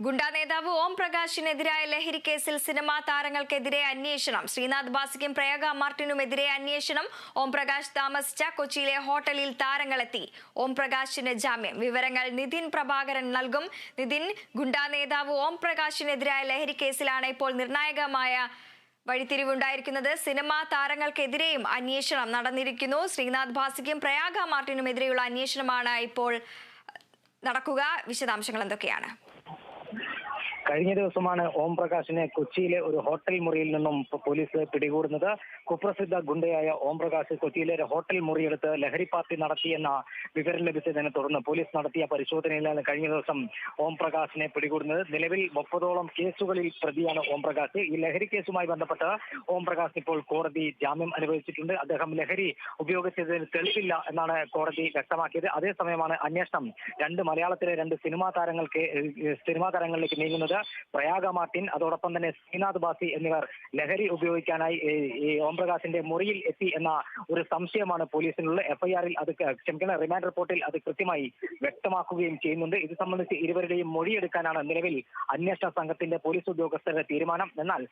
ഗുണ്ടാ നേതാവ് ഓം പ്രകാശിനെതിരായ ലഹരി കേസിൽ സിനിമാ താരങ്ങൾക്കെതിരെ അന്വേഷണം. ശ്രീനാഥ് ബാസിക്കും പ്രയാഗ മാർട്ടിനുമെതിരെ അന്വേഷണം. ഓം പ്രകാശ് താമസിച്ച കൊച്ചിയിലെ ഹോട്ടലിൽ താരങ്ങളെത്തി. ഓം പ്രകാശിന് ജാമ്യം. വിവരങ്ങൾ നിതിൻ പ്രഭാകരൻ നൽകും. നിതിൻ ഗുണ്ടാ നേതാവ് ഓം പ്രകാശിനെതിരായ ലഹരി കേസിലാണ് ഇപ്പോൾ നിർണായകമായ വഴിത്തിരിവുണ്ടായിരിക്കുന്നത്. സിനിമാ താരങ്ങൾക്കെതിരെയും അന്വേഷണം നടന്നിരിക്കുന്നു. ശ്രീനാഥ് ഭാസിക്കും പ്രയാഗ മാർട്ടിനുമെതിരെയുള്ള അന്വേഷണമാണ് ഇപ്പോൾ നടക്കുക. വിശദാംശങ്ങൾ എന്തൊക്കെയാണ്? കഴിഞ്ഞ ദിവസമാണ് ഓം പ്രകാശിനെ കൊച്ചിയിലെ ഒരു ഹോട്ടൽ മുറിയിൽ നിന്നും പോലീസ് പിടികൂടുന്നത്. കുപ്രസിദ്ധ ഗുണ്ടയായ ഓം പ്രകാശ് കൊച്ചിയിലെ ഒരു ഹോട്ടൽ മുറിയെടുത്ത് ലഹരി പാർട്ടി നടത്തിയെന്ന വിവരം ലഭിച്ചതിനെ തുടർന്ന് പോലീസ് നടത്തിയ പരിശോധനയിലാണ് കഴിഞ്ഞ ദിവസം ഓം പ്രകാശിനെ പിടികൂടുന്നത്. നിലവിൽ മുപ്പതോളം കേസുകളിൽ പ്രതിയാണ് ഓം പ്രകാശ്. ഈ ലഹരി കേസുമായി ബന്ധപ്പെട്ട് ഓം പ്രകാശ് ഇപ്പോൾ കോടതി ജാമ്യം അനുവദിച്ചിട്ടുണ്ട്. അദ്ദേഹം ലഹരി ഉപയോഗിച്ചതിന് തെളിവില്ല എന്നാണ് കോടതി വ്യക്തമാക്കിയത്. അതേസമയമാണ് അന്വേഷണം രണ്ട് മലയാളത്തിലെ രണ്ട് സിനിമാ താരങ്ങൾക്ക് സിനിമാ താരങ്ങളിലേക്ക് നീങ്ങുന്നത്. പ്രയാഗ മാർട്ടിൻ അതോടൊപ്പം തന്നെ ശ്രീനാഥ് ബാസി എന്നിവർ ലഹരി ഉപയോഗിക്കാനായി ഈ ഓംപ്രകാശിന്റെ മുറിയിൽ എത്തി എന്ന ഒരു സംശയമാണ് പോലീസിനുള്ള എഫ്ഐആറിൽ അത് ക്ഷമിക്കുന്ന റിമാൻഡ് റിപ്പോർട്ടിൽ അത് കൃത്യമായി വ്യക്തമാക്കുകയും ചെയ്യുന്നുണ്ട്. ഇത് സംബന്ധിച്ച് ഇരുവരുടെയും മൊഴിയെടുക്കാനാണ് നിലവിൽ അന്വേഷണ സംഘത്തിന്റെ പോലീസ് ഉദ്യോഗസ്ഥരുടെ തീരുമാനം. എന്നാൽ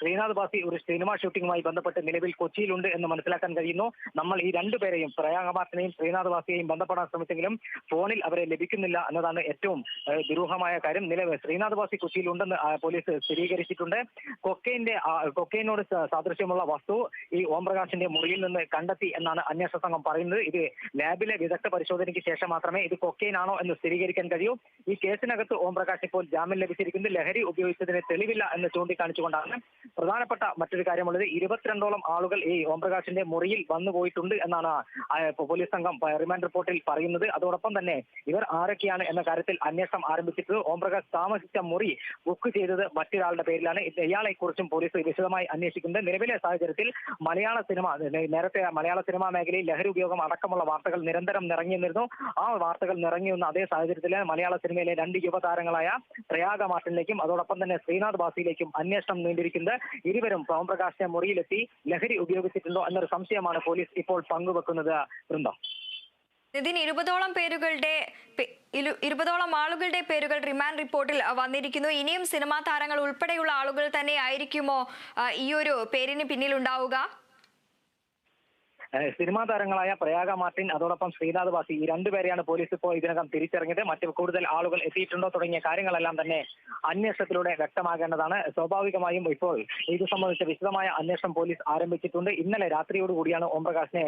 ശ്രീനാഥ് ബാസി ഒരു സിനിമ ഷൂട്ടിംഗുമായി ബന്ധപ്പെട്ട് നിലവിൽ കൊച്ചിയിലുണ്ട് എന്ന് മനസ്സിലാക്കാൻ കഴിയുന്നു. നമ്മൾ ഈ രണ്ടുപേരെയും പ്രയാഗ മാർട്ടിനെയും ശ്രീനാഥ് ബാസിയെയും ബന്ധപ്പെടാൻ ശ്രമിച്ചെങ്കിലും ഫോണിൽ അവരെ ലഭിക്കുന്നില്ല എന്നതാണ് ഏറ്റവും ദുരൂഹമായ കാര്യം. നിലവിൽ ശ്രീനാഥ് ബാസി കൊച്ചിയിലുണ്ടെന്ന് ആ, പോലീസ് സ്ഥിരീകരിച്ചിട്ടുണ്ട്. കൊക്കൈന്റെ കൊക്കൈനോട് സാദൃശ്യമുള്ള വസ്തു ഈ ഓംപ്രകാശിന്റെ മുറിയിൽ നിന്ന് കണ്ടെത്തി എന്നാണ് അന്വേഷണ സംഘം പറയുന്നത്. ഇത് ലാബിലെ വിദഗ്ധ പരിശോധനയ്ക്ക് ശേഷം മാത്രമേ ഇത് കൊക്കൈൻ ആണോ എന്ന് സ്ഥിരീകരിക്കാൻ കഴിയൂ. ഈ കേസിനകത്ത് ഓംപ്രകാശ് ഇപ്പോൾ ജാമ്യം ലഭിച്ചിരിക്കുന്നത് ലഹരി ഉപയോഗിച്ചതിന് തെളിവില്ല എന്ന് ചൂണ്ടിക്കാണിച്ചുകൊണ്ടാണ്. പ്രധാനപ്പെട്ട മറ്റൊരു കാര്യമുള്ളത് ഇരുപത്തിരണ്ടോളം ആളുകൾ ഈ ഓംപ്രകാശിന്റെ മുറിയിൽ വന്നു പോയിട്ടുണ്ട് എന്നാണ് പോലീസ് സംഘം റിമാൻഡ് റിപ്പോർട്ടിൽ പറയുന്നത്. അതോടൊപ്പം തന്നെ ഇവർ ആരൊക്കെയാണ് എന്ന കാര്യത്തിൽ അന്വേഷണം ആരംഭിച്ചിട്ട് ഓംപ്രകാശ് താമസിച്ച മുറി ബുക്ക് ചെയ്തത് മറ്റൊരാളുടെ പേരിലാണ്. ഇയാളെ കുറിച്ചും പോലീസ് വിശദമായി അന്വേഷിക്കുന്നത് നിലവിലെ സാഹചര്യത്തിൽ മലയാള സിനിമ നേരത്തെ മലയാള സിനിമാ മേഖലയിൽ ലഹരി ഉപയോഗം അടക്കമുള്ള വാർത്തകൾ നിരന്തരം നിറഞ്ഞു നിന്നിരുന്നു ആ വാർത്തകൾ നിറങ്ങി വന്ന അതേ സാഹചര്യത്തിൽ മലയാള സിനിമയിലെ രണ്ട് യുവതാരങ്ങളായ പ്രയാഗ മാർട്ടിനിലേക്കും അതോടൊപ്പം തന്നെ ശ്രീനാഥ് ബാസിയിലേക്കും അന്വേഷണം നീണ്ടിരിക്കുന്നത് ഇരുവരും സോംപ്രകാശിന്റെ മുറിയിലെത്തി ലഹരി ഉപയോഗിച്ചിട്ടുണ്ടോ എന്നൊരു സംശയമാണ് പോലീസ് ഇപ്പോൾ പങ്കുവെക്കുന്നത്. വൃന്ദം. നിതിൻ ഇരുപതോളം പേരുകളുടെ ഇരുപതോളം ആളുകളുടെ പേരുകൾ റിമാൻഡ് റിപ്പോർട്ടിൽ വന്നിരിക്കുന്നു. ഇനിയും സിനിമാ താരങ്ങൾ ഉൾപ്പെടെയുള്ള ആളുകൾ തന്നെ ആയിരിക്കുമോ ഈ ഒരു പേരിന് പിന്നിലുണ്ടാവുക സിനിമാ താരങ്ങളായ പ്രയാഗ മാർട്ടിൻ അതോടൊപ്പം ശ്രീനാഥ് വാസി ഈ രണ്ടുപേരെയാണ് പോലീസ് ഇപ്പോൾ ഇതിനകം തിരിച്ചറിഞ്ഞത്. മറ്റു കൂടുതൽ ആളുകൾ എത്തിയിട്ടുണ്ടോ തുടങ്ങിയ കാര്യങ്ങളെല്ലാം തന്നെ അന്വേഷണത്തിലൂടെ വ്യക്തമാകേണ്ടതാണ്. സ്വാഭാവികമായും ഇപ്പോൾ ഇത് സംബന്ധിച്ച വിശദമായ അന്വേഷണം പോലീസ് ആരംഭിച്ചിട്ടുണ്ട്. ഇന്നലെ രാത്രിയോടുകൂടിയാണ് ഓംപ്രകാശിനെ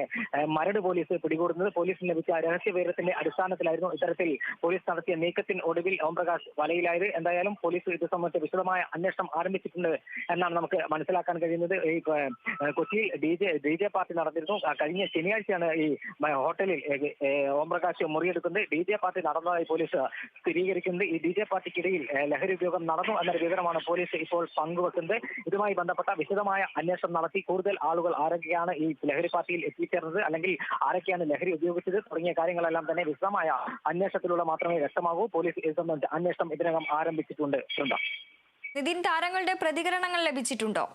മരട് പോലീസ് പിടികൂടുന്നത്. പോലീസിന് ലഭിച്ച രഹസ്യ വിവരത്തിന്റെ അടിസ്ഥാനത്തിലായിരുന്നു ഇത്തരത്തിൽ പോലീസ് നടത്തിയ നീക്കത്തിന് ഒടുവിൽ ഓംപ്രകാശ് വലയിലായത്. എന്തായാലും പോലീസ് ഇത് സംബന്ധിച്ച വിശദമായ അന്വേഷണം ആരംഭിച്ചിട്ടുണ്ട് എന്നാണ് നമുക്ക് മനസ്സിലാക്കാൻ കഴിയുന്നത്. ഈ കൊച്ചിയിൽ D J D J party നടന്നിരുന്നു. കഴിഞ്ഞ ശനിയാഴ്ചയാണ് ഈ ഹോട്ടലിൽ ഓംപ്രകാശ് മുറിയെടുക്കുന്നത്. ഡി ജെ പാർട്ടി നടന്നതായി പോലീസ് സ്ഥിരീകരിക്കുന്നത് ഈ ഡി ജെ പാർട്ടിക്കിടയിൽ ലഹരി ഉപയോഗം നടന്നു എന്നൊരു വിവരമാണ് പോലീസ് ഇപ്പോൾ പങ്കുവെക്കുന്നത്. ഇതുമായി ബന്ധപ്പെട്ട വിശദമായ അന്വേഷണം നടത്തി കൂടുതൽ ആളുകൾ ആരൊക്കെയാണ് ഈ ലഹരി പാർട്ടിയിൽ എത്തിച്ചേർന്നത് അല്ലെങ്കിൽ ആരൊക്കെയാണ് ലഹരി ഉപയോഗിച്ചത് തുടങ്ങിയ കാര്യങ്ങളെല്ലാം തന്നെ വിശദമായ അന്വേഷണത്തിലൂടെ മാത്രമേ വ്യക്തമാകൂ. പോലീസ് ഇത് സംബന്ധിച്ച് അന്വേഷണം ഇതിനകം ആരംഭിച്ചിട്ടുണ്ട്. നിതിൻ താരങ്ങളുടെ പ്രതികരണങ്ങൾ ലഭിച്ചിട്ടുണ്ടോ?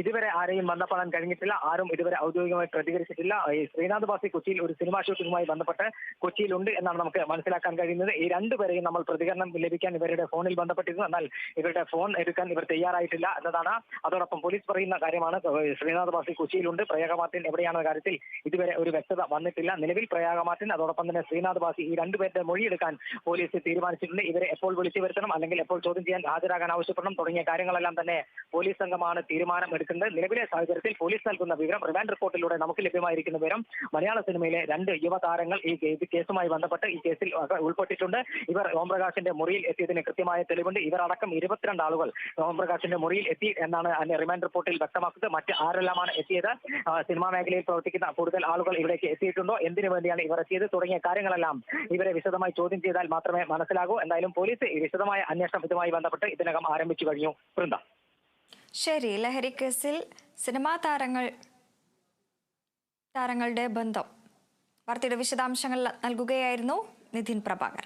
ഇതുവരെ ആരെയും ബന്ധപ്പെടാൻ കഴിഞ്ഞിട്ടില്ല. ആരും ഇതുവരെ ഔദ്യോഗികമായി പ്രതികരിച്ചിട്ടില്ല. ഈ ശ്രീനാഥ് ബാസി കൊച്ചിയിൽ ഒരു സിനിമാ ഷൂട്ടിംഗുമായി ബന്ധപ്പെട്ട് കൊച്ചിയിലുണ്ട് എന്നാണ് നമുക്ക് മനസ്സിലാക്കാൻ കഴിയുന്നത്. ഈ രണ്ടുപേരെയും നമ്മൾ പ്രതികരണം ലഭിക്കാൻ ഇവരുടെ ഫോണിൽ ബന്ധപ്പെട്ടിരുന്നു. എന്നാൽ ഇവരുടെ ഫോൺ എടുക്കാൻ ഇവർ തയ്യാറായിട്ടില്ല എന്നതാണ്. അതോടൊപ്പം പോലീസ് പറയുന്ന കാര്യമാണ്. ശ്രീനാഥ് ബാസി കൊച്ചിയിലുണ്ട്. പ്രയാഗ എവിടെയാണ് കാര്യത്തിൽ ഇതുവരെ ഒരു വ്യക്തത വന്നിട്ടില്ല. നിലവിൽ പ്രയാഗ അതോടൊപ്പം തന്നെ ശ്രീനാഥ് ബാസി ഈ രണ്ടുപേരുടെ മൊഴിയെടുക്കാൻ പോലീസ് തീരുമാനിച്ചിട്ടുണ്ട്. ഇവരെ എപ്പോൾ വിളിച്ചു വരുത്തണം അല്ലെങ്കിൽ എപ്പോൾ ചോദ്യം ചെയ്യാൻ ഹാജരാകാൻ ആവശ്യപ്പെടണം തുടങ്ങിയ കാര്യങ്ങളെല്ലാം തന്നെ പോലീസ് സംഘമാണ് തീരുമാനം എടുക്കുന്നത് നിലവിലെ സാഹചര്യത്തിൽ പോലീസ് നൽകുന്ന വിവരം റിമാൻഡ് റിപ്പോർട്ടിലൂടെ നമുക്ക് ലഭ്യമായിരിക്കുന്ന വിവരം മലയാള സിനിമയിലെ രണ്ട് യുവതാരങ്ങൾ ഈ കേസുമായി ബന്ധപ്പെട്ട് ഈ കേസിൽ ഉൾപ്പെട്ടിട്ടുണ്ട്. ഇവർ ഓംപ്രകാശിന്റെ മുറിയിൽ എത്തിയതിന് കൃത്യമായ തെളിവുണ്ട്. ഇവർ അടക്കം ഇരുപത്തിരണ്ട് ആളുകൾ ഓംപ്രകാശിന്റെ മുറിയിൽ എത്തി എന്നാണ് റിമാൻഡ് റിപ്പോർട്ടിൽ വ്യക്തമാക്കുന്നത്. മറ്റ് ആരെല്ലാമാണ് എത്തിയത്? സിനിമാ മേഖലയിൽ പ്രവർത്തിക്കുന്ന കൂടുതൽ ആളുകൾ ഇവിടേക്ക് എത്തിയിട്ടുണ്ടോ? എന്തിനു വേണ്ടിയാണ് ഇവർ എത്തിയത്? തുടങ്ങിയ കാര്യങ്ങളെല്ലാം ഇവരെ വിശദമായി ചോദ്യം ചെയ്താൽ മാത്രമേ മനസ്സിലാകൂ. എന്തായാലും പോലീസ് വിശദമായ അന്വേഷണം ഇതുമായി ബന്ധപ്പെട്ട് ഇതിനകം ആരംഭിച്ചു കഴിഞ്ഞു. വൃന്ദ. ശരി ലഹരി കേസിൽ സിനിമാ താരങ്ങൾ താരങ്ങളുടെ ബന്ധം. വാർത്തയുടെ വിശദാംശങ്ങൾ നൽകുകയായിരുന്നു നിതിൻ പ്രഭാകർ